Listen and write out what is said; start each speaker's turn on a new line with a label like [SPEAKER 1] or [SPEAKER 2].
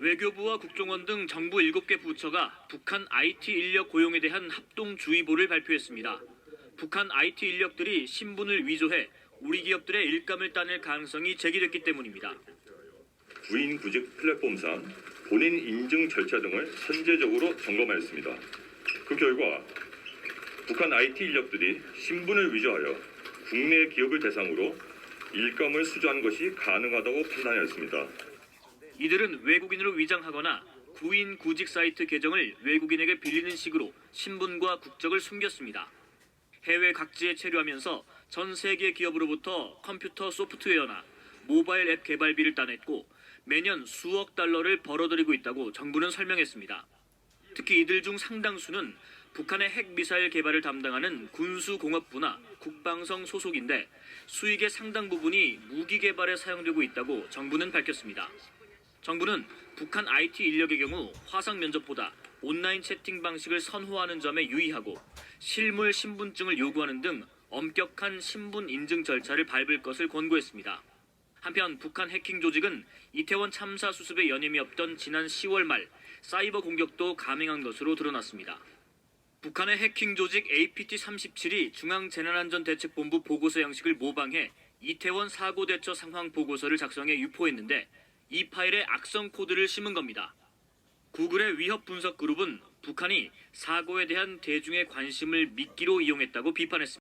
[SPEAKER 1] 외교부와 국정원 등 정부 7개 부처가 북한 IT 인력 고용에 대한 합동주의보를 발표했습니다. 북한 IT 인력들이 신분을 위조해 우리 기업들의 일감을 따낼 가능성이 제기됐기 때문입니다.
[SPEAKER 2] 구인 구직 플랫폼상 본인 인증 절차 등을 선제적으로 점검하였습니다. 그 결과 북한 IT 인력들이 신분을 위조하여 국내 기업을 대상으로 일감을 수주한 것이 가능하다고 판단하였습니다.
[SPEAKER 1] 이들은 외국인으로 위장하거나 구인 구직 사이트 계정을 외국인에게 빌리는 식으로 신분과 국적을 숨겼습니다. 해외 각지에 체류하면서 전 세계 기업으로부터 컴퓨터 소프트웨어나 모바일 앱 개발비를 따냈고 매년 수억 달러를 벌어들이고 있다고 정부는 설명했습니다. 특히 이들 중 상당수는 북한의 핵 미사일 개발을 담당하는 군수공업부나 국방성 소속인데 수익의 상당 부분이 무기 개발에 사용되고 있다고 정부는 밝혔습니다. 정부는 북한 IT 인력의 경우 화상 면접보다 온라인 채팅 방식을 선호하는 점에 유의하고 실물 신분증을 요구하는 등 엄격한 신분 인증 절차를 밟을 것을 권고했습니다. 한편 북한 해킹 조직은 이태원 참사 수습에 연임이 없던 지난 10월 말 사이버 공격도 감행한 것으로 드러났습니다. 북한의 해킹 조직 APT-37이 중앙재난안전대책본부 보고서 양식을 모방해 이태원 사고 대처 상황 보고서를 작성해 유포했는데 이 파일에 악성 코드를 심은 겁니다. 구글의 위협 분석 그룹은 북한이 사고에 대한 대중의 관심을 미끼로 이용했다고 비판했습니다.